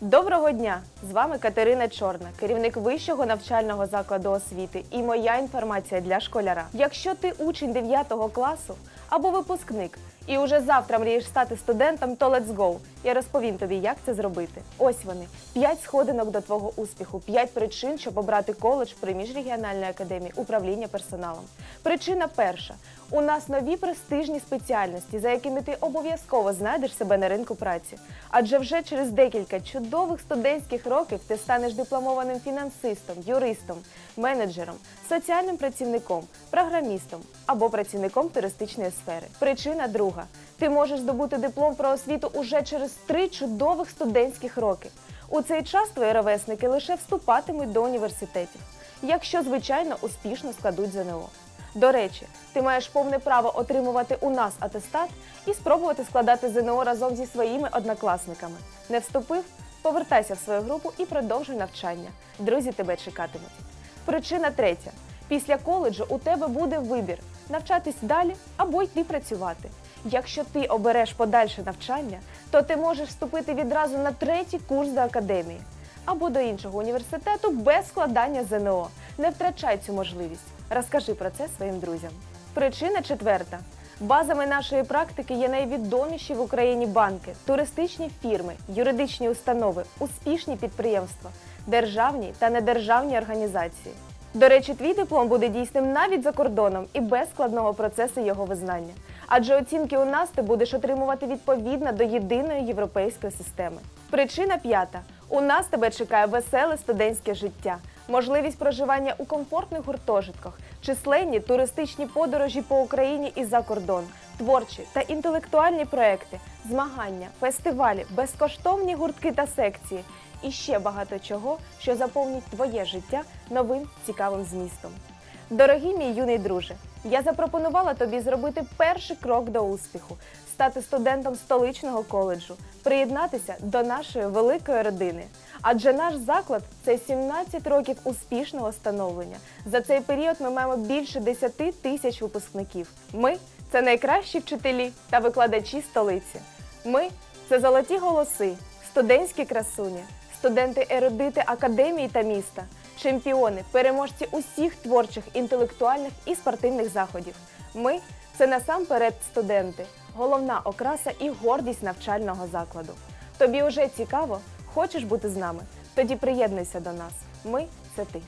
Доброго дня! З вами Катерина Чорна, керівник вищого навчального закладу освіти. І моя інформація для школяра. Якщо ти учень 9 класу або випускник і уже завтра мрієш стати студентом, то let's go! Я розповім тобі, як це зробити. Ось вони: 5 сходинок до твого успіху, 5 причин, щоб обрати коледж при міжрегіональній академії управління персоналом. Причина перша: у нас нові престижні спеціальності, за якими ти обов'язково знайдеш себе на ринку праці. Адже вже через декілька чудових студентських років ти станеш дипломованим фінансистом, юристом, менеджером, соціальним працівником, програмістом або працівником туристичної сфери. Причина друга: ти можеш здобути диплом про освіту уже через три чудових студентських роки. У цей час твої ровесники лише вступатимуть до університетів, якщо, звичайно, успішно складуть ЗНО. До речі, ти маєш повне право отримувати у нас атестат і спробувати складати ЗНО разом зі своїми однокласниками. Не вступив? Повертайся в свою групу і продовжуй навчання. Друзі тебе чекатимуть. Причина третя: після коледжу у тебе буде вибір навчатись далі або йти працювати. Якщо ти обереш подальше навчання, то ти можеш вступити відразу на третій курс до академії або до іншого університету без складання ЗНО. Не втрачай цю можливість. Розкажи про це своїм друзям. Причина четверта. Базами нашої практики є найвідоміші в Україні банки, туристичні фірми, юридичні установи, успішні підприємства, державні та недержавні організації. До речі, твій диплом буде дійсним навіть за кордоном і без складного процесу його визнання. Адже оцінки у нас ти будеш отримувати відповідно до єдиної європейської системи. Причина п'ята: у нас тебе чекає веселе студентське життя, можливість проживання у комфортних гуртожитках, численні туристичні подорожі по Україні і за кордон, творчі та інтелектуальні проекти, змагання, фестивалі, безкоштовні гуртки та секції. І ще багато чого, що заповнить твоє життя новим цікавим змістом. Дорогий мій юний друже, я запропонувала тобі зробити перший крок до успіху, стати студентом столичного коледжу, приєднатися до нашої великої родини. Адже наш заклад це 17 років успішного становлення. За цей період ми маємо більше 10 тисяч випускників. Ми це найкращі вчителі та викладачі столиці. Ми це золоті голоси, студентські красуні, студенти-ерудити академії та міста, чемпіони, переможці усіх творчих, інтелектуальних і спортивних заходів. Ми це насамперед студенти, головна окраса і гордість навчального закладу. Тобі вже цікаво? Хочеш бути з нами? Тоді приєднуйся до нас. Ми це ти.